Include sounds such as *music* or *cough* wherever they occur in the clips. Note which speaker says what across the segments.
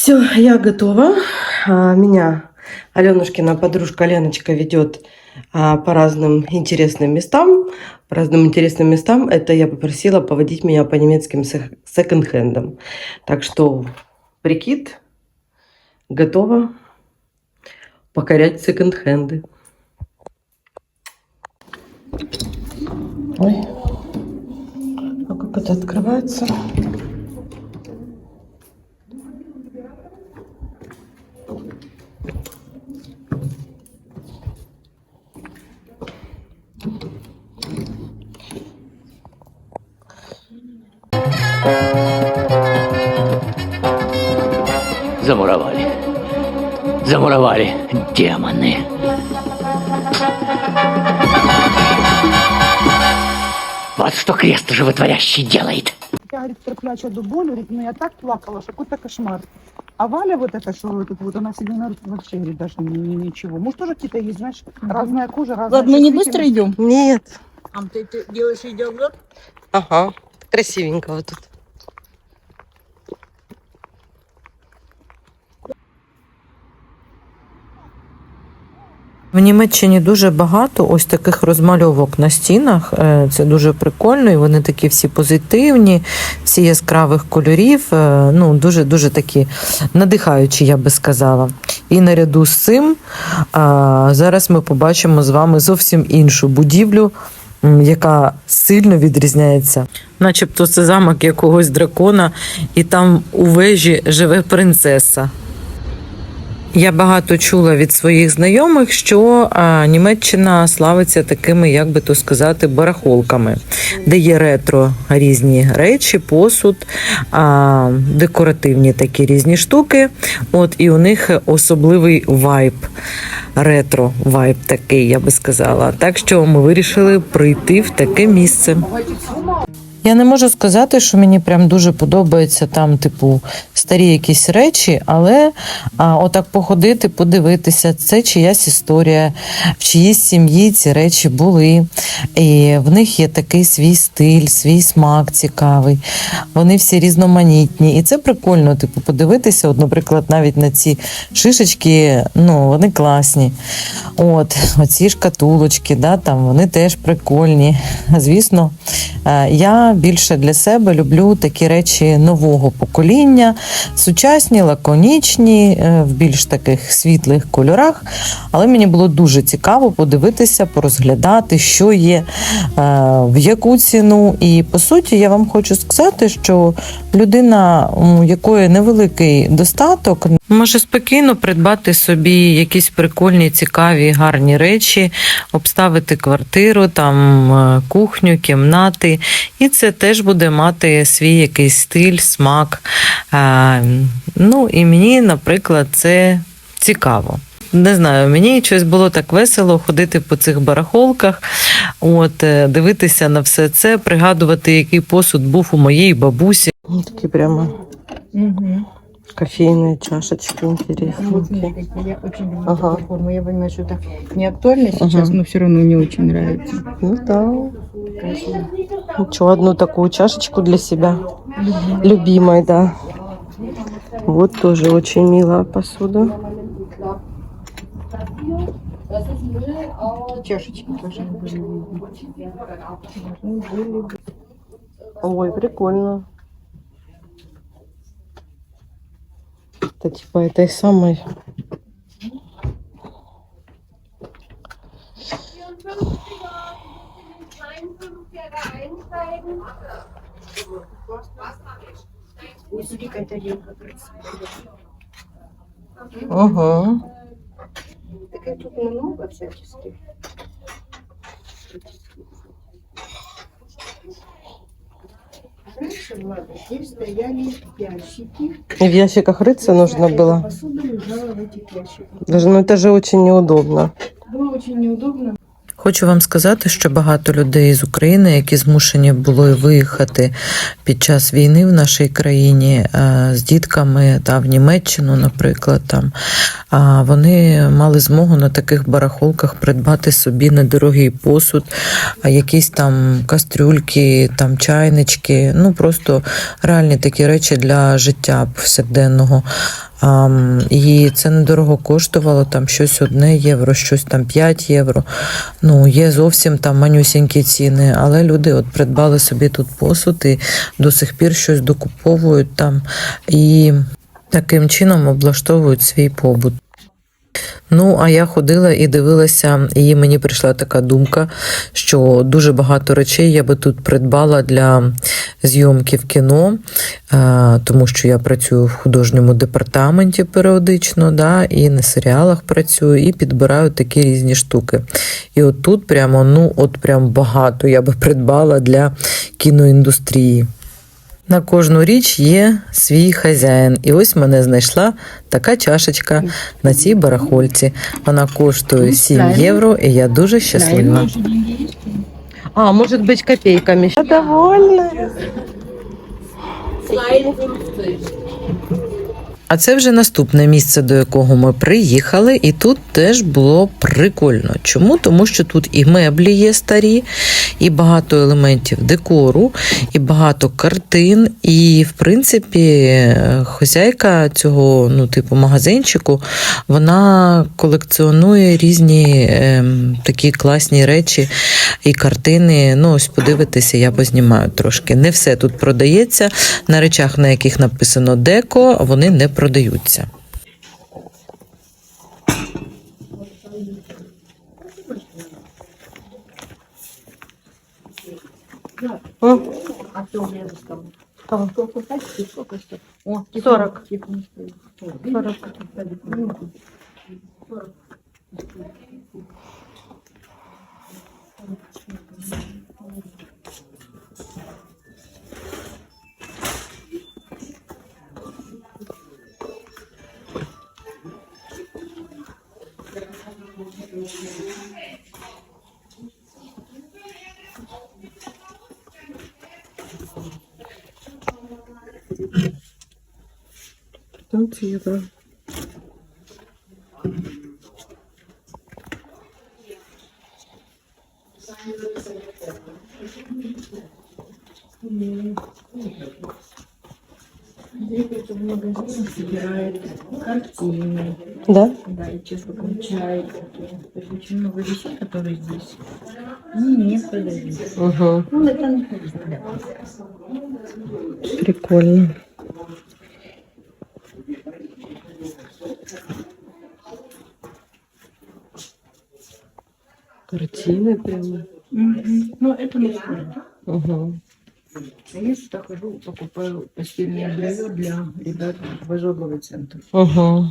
Speaker 1: Все, я готова. А, Меня Аленушкина подружка Леночка ведет а, по разным интересным местам. По разным интересным местам это я попросила поводить меня по немецким сек- секонд-хендам. Так что прикид готова покорять секонд-хенды. Ой, а как это открывается?
Speaker 2: Замуровали. Замуровали. Демоны. Вот что крест животворящий делает.
Speaker 3: Я, говорит, терпляча до болю, говорит, ну я так плакала, что какой-то кошмар. А Валя вот эта, что вот тут вот, она себе на руки вообще, говорит, даже ни- ни- ничего. Может, тоже какие-то есть, знаешь, разная кожа, разная
Speaker 4: Ладно, не быстро
Speaker 3: чувствительность.
Speaker 4: идем.
Speaker 1: Нет.
Speaker 4: А ты, ты делаешь видеоблог?
Speaker 1: Ага, красивенько вот тут.
Speaker 5: В Німеччині дуже багато ось таких розмальовок на стінах. Е, Це дуже прикольно, і вони такі всі позитивні, всі яскравих кольорів. е, Ну, дуже дуже такі надихаючі, я би сказала. І наряду з цим зараз ми побачимо з вами зовсім іншу будівлю, яка сильно відрізняється. Начебто це замок якогось дракона, і там у вежі живе принцеса. Я багато чула від своїх знайомих, що а, Німеччина славиться такими, як би то сказати, барахолками, де є ретро різні речі, посуд, а, декоративні такі різні штуки. От і у них особливий вайб, ретро вайб такий, я би сказала. Так що ми вирішили прийти в таке місце. Я не можу сказати, що мені прям дуже подобається там, типу, старі якісь речі, але а, отак походити, подивитися, це чиясь історія, в чиїсь сім'ї ці речі були. І в них є такий свій стиль, свій смак цікавий. Вони всі різноманітні. І це прикольно, типу, подивитися. От, наприклад, навіть на ці шишечки, ну, вони класні. От, оці шкатулочки, да, там, вони теж прикольні. Звісно, е, я більше для себе люблю такі речі нового покоління, сучасні, лаконічні, е, в більш таких світлих кольорах. Але мені було дуже цікаво подивитися, порозглядати, що є, е, в яку ціну. І по суті, я вам хочу сказати, що людина, у якої невеликий достаток, може спокійно придбати собі якісь прикольні, цікаві, гарні речі, обставити квартиру, там е, кухню, кімнати. І це теж буде мати свій якийсь стиль, смак. Е, Ну і мені, наприклад, це цікаво. Не знаю, мені щось було так весело ходити по цих барахолках, от е, дивитися на все це, пригадувати, який посуд був у моєї бабусі.
Speaker 1: Такие прямо
Speaker 4: Угу.
Speaker 1: Кофейные чашечки интересненькие.
Speaker 4: Я очень люблю
Speaker 1: Ага.
Speaker 4: такую форму. Я понимаю, что это не актуально
Speaker 1: Ага.
Speaker 4: сейчас, но все равно мне очень нравится.
Speaker 1: Ну да. Еще одну такую чашечку для себя. Любимой, да. Вот тоже очень милая посуда.
Speaker 4: Чашечки тоже.
Speaker 1: Ой, прикольно. Это типа этой самой. Угу.
Speaker 4: Так и тут много всяческих. Раньше, Влада, здесь стояли ящики.
Speaker 1: И в ящиках рыться нужно
Speaker 4: Вся эта
Speaker 1: было.
Speaker 4: Посуда лежала в этих ящиках.
Speaker 1: Даже, ну это же очень неудобно.
Speaker 4: Было очень неудобно.
Speaker 5: Хочу вам сказати, що багато людей з України, які змушені були виїхати під час війни в нашій країні е, з дітками та в Німеччину, наприклад, там вони мали змогу на таких барахолках придбати собі недорогий посуд, якісь там кастрюльки, там чайнички, ну просто реальні такі речі для життя повсякденного. Ам, і це недорого коштувало там щось одне євро, щось там 5 євро. Ну, є зовсім там манюсінькі ціни, але люди от придбали собі тут посуд і до сих пір щось докуповують там і таким чином облаштовують свій побут. Ну, а я ходила і дивилася, і мені прийшла така думка, що дуже багато речей я би тут придбала для зйомки в кіно, е, тому що я працюю в художньому департаменті періодично, да, і на серіалах працюю, і підбираю такі різні штуки. І от тут прямо, ну, от прям багато я би придбала для кіноіндустрії. На кожну річ є свій хазяїн. І ось мене знайшла така чашечка на цій барахольці. Вона коштує 7 євро, і я дуже щаслива.
Speaker 1: А, може бути копійками. Я довольна.
Speaker 5: А це вже наступне місце, до якого ми приїхали, і тут теж було прикольно. Чому? Тому що тут і меблі є старі, і багато елементів декору, і багато картин. І, в принципі, хозяйка цього, ну, типу, магазинчику, вона колекціонує різні ем, такі класні речі і картини. Ну, ось подивитися, я познімаю трошки. Не все тут продається. На речах, на яких написано деко, вони не продаються.
Speaker 1: Сорок. Тут евро.
Speaker 4: Здесь в магазине собирают картины,
Speaker 1: Да?
Speaker 4: да, и честно получают. То есть очень много вещей, которые здесь они не продаются.
Speaker 1: Угу.
Speaker 4: Ну, это не.
Speaker 1: Прикольно. Картины прямо.
Speaker 4: Ну, это на вкус.
Speaker 1: Угу.
Speaker 4: А я сюда хожу, покупаю постельное белье для ребят в ожоговый центр.
Speaker 1: Угу.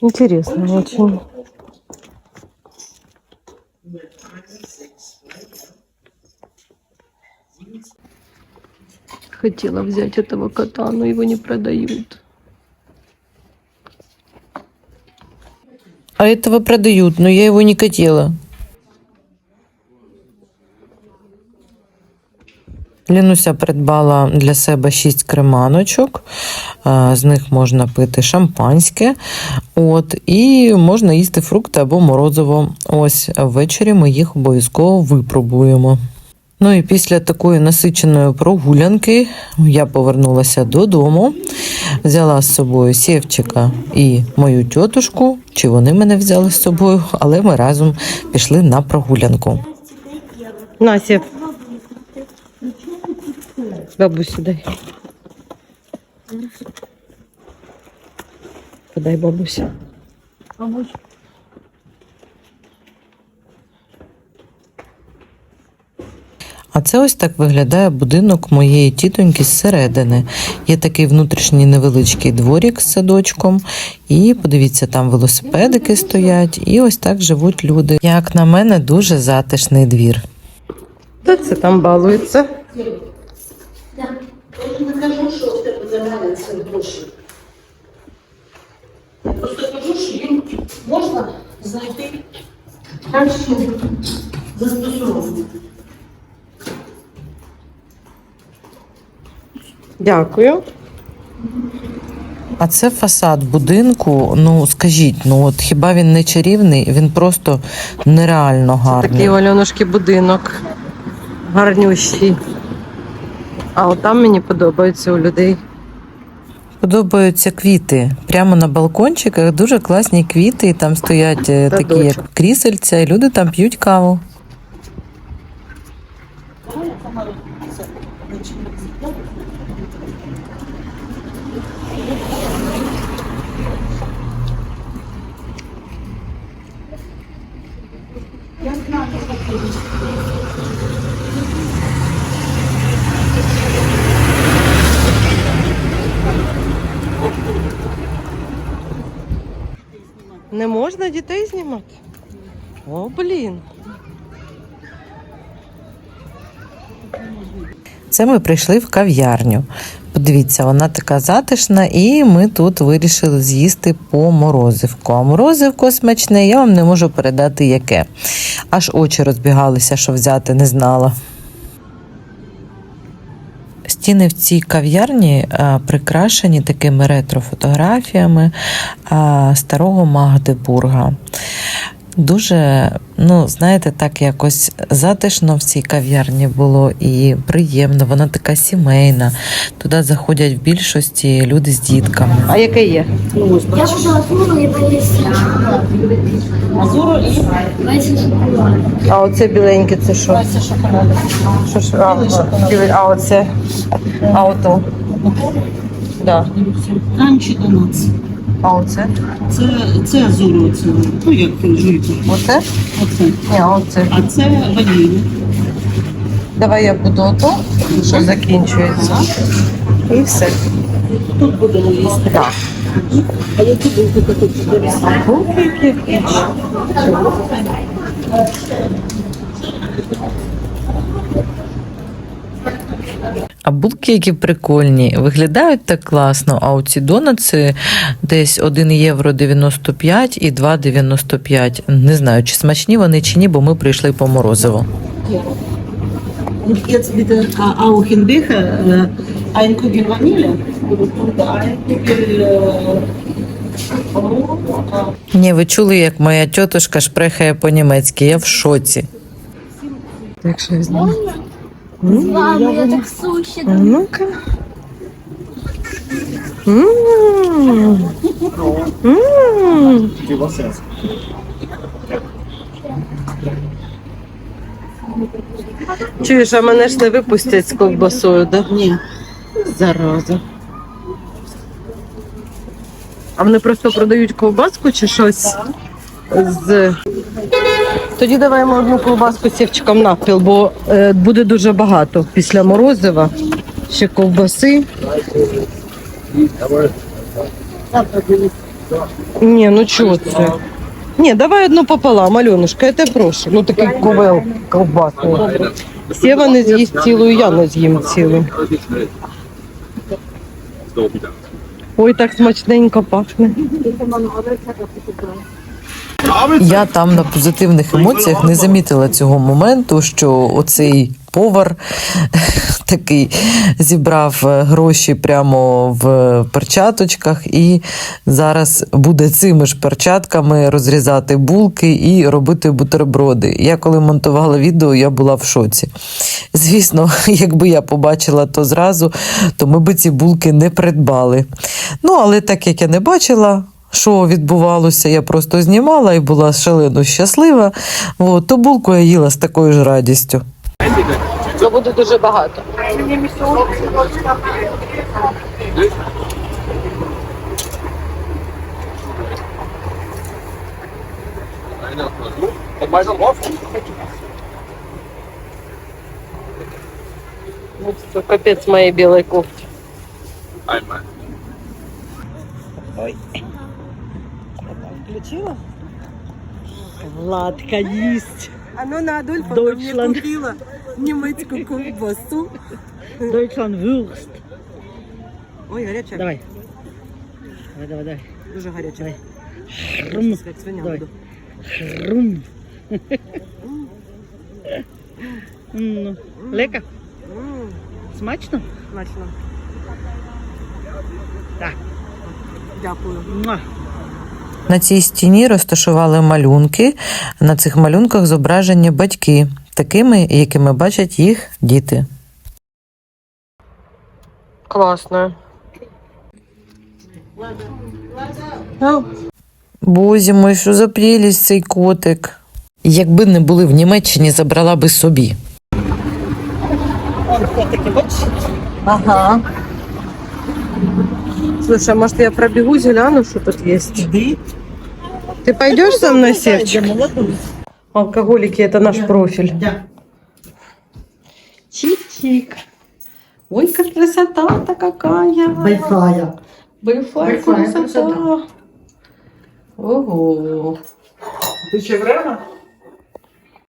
Speaker 1: Интересно очень. Хотела взять этого кота, но его не продают.
Speaker 5: А этого продают, но я его не хотела. Лінуся придбала для себе шість креманочок, е, з них можна пити шампанське, от, і можна їсти фрукти або морозиво. Ось ввечері ми їх обов'язково випробуємо. Ну і після такої насиченої прогулянки я повернулася додому, взяла з собою Сєвчика і мою тьотушку, чи вони мене взяли з собою, але ми разом пішли на прогулянку.
Speaker 1: Настя. Бабусю дай. Подай бабуся.
Speaker 5: А це ось так виглядає будинок моєї тітоньки зсередини. Є такий внутрішній невеличкий дворік з садочком, і подивіться, там велосипедики стоять, і ось так живуть люди. Як на мене, дуже затишний двір.
Speaker 1: Хто це там балується?
Speaker 6: Я не кажу, що в тебе немає цих грошей. Я просто кажу, що їм можна знайти кращу застосування.
Speaker 1: Дякую.
Speaker 5: А це фасад будинку. Ну скажіть, ну от хіба він не чарівний? Він просто нереально гарний.
Speaker 1: Такий Альонушки будинок гарнющий. А от там мені подобається у людей.
Speaker 5: Подобаються квіти. Прямо на балкончиках дуже класні квіти. І там стоять е, такі
Speaker 1: Садочок.
Speaker 5: як крісельця, і люди там п'ють каву.
Speaker 1: Не можна дітей знімати? О, блін.
Speaker 5: Це ми прийшли в кав'ярню. Подивіться, вона така затишна, і ми тут вирішили з'їсти по морозивку. А морозивко смачне, я вам не можу передати яке. Аж очі розбігалися, що взяти не знала. Стіни в цій кав'ярні е, прикрашені такими ретро-фотографіями е, старого Магдебурга. Дуже, ну, знаєте, так якось затишно в цій кав'ярні було і приємно. Вона така сімейна. Туди заходять в більшості люди з дітками.
Speaker 1: А яке є?
Speaker 7: Я буду Азуру і Азуру і
Speaker 1: А оце біленьке це що? Це шоколад. Що ж? А, а оце? А ото? Да.
Speaker 3: Кранчі донатс.
Speaker 1: А оце?
Speaker 3: Це, це азуру, оце. Ну, як жуйка.
Speaker 1: Оце?
Speaker 3: Оце.
Speaker 1: Ні, а оце.
Speaker 3: А це ваніль.
Speaker 1: Давай я буду ото, що закінчується. І все.
Speaker 3: Тут будемо їсти.
Speaker 1: Так.
Speaker 3: А які булки ти хочеш дорізати?
Speaker 5: А булки, які прикольні, виглядають так класно. А оці донаци десь 1 євро 95 і 2,95. Не знаю, чи смачні вони чи ні, бо ми прийшли по
Speaker 3: jetzt ein Kugel Vanille und ein Kugel äh,
Speaker 5: Ні, ви чули, як моя тітушка шпрехає по-німецьки. Я в шоці.
Speaker 1: Так що візьму.
Speaker 7: З вами я так суші.
Speaker 1: Ну-ка. М. М. Чуєш, а мене ж не випустять з ковбасою, да?
Speaker 3: Ні.
Speaker 1: Зараза. А вони просто продають ковбаску чи щось з. Тоді давай одну ковбаску сівчиком навпіл, бо е, буде дуже багато після морозива. Ще ковбаси. Ні, ну чого це? Ні, давай одну пополам, Альонушка, я тебе прошу. Ну такий ковел ковбасний. Сєва не з'їсть цілу, я не з'їм цілу. Ой, так смачненько пахне.
Speaker 5: Я там на позитивних емоціях не замітила цього моменту, що оцей повар *laughs* такий зібрав е, гроші прямо в перчаточках і зараз буде цими ж перчатками розрізати булки і робити бутерброди. Я коли монтувала відео, я була в шоці. Звісно, *laughs* якби я побачила то зразу, то ми би ці булки не придбали. Ну, але так як я не бачила, що відбувалося, я просто знімала і була шалено щаслива. От, то булку я їла з такою ж радістю.
Speaker 1: Це буде дуже багато. Все, капець моей белой кофте. Ой. Включила? Владка їсть.
Speaker 3: А ну на Адольфа
Speaker 1: Deutschland.
Speaker 3: мені купила німецьку ковбасу.
Speaker 4: Deutschland Würst.
Speaker 3: Ой, гаряча.
Speaker 4: Давай. Давай, давай, давай.
Speaker 3: Дуже гаряча.
Speaker 4: Давай. Хрум.
Speaker 3: Як свиня
Speaker 4: Давай.
Speaker 3: буду.
Speaker 4: Хрум. М, ну. Лека.
Speaker 3: М,
Speaker 4: Смачно?
Speaker 3: Смачно. Дякую.
Speaker 5: На цій стіні розташували малюнки. На цих малюнках зображені батьки, такими, якими бачать їх діти.
Speaker 1: Классно.
Speaker 5: Бозі мой, що за прелість цей котик. Якби не були в Німеччині, забрала би собі.
Speaker 3: Ага.
Speaker 1: Слушай, а может я пробегусь, гляну, что тут есть? Ты пойдешь со мной, Севчик? Алкоголики, это наш профиль.
Speaker 3: Да.
Speaker 1: Чик-чик. Ой, как красота-то какая.
Speaker 3: Большая.
Speaker 1: Большая
Speaker 3: Большая
Speaker 1: красота. Ого.
Speaker 3: Ты че время?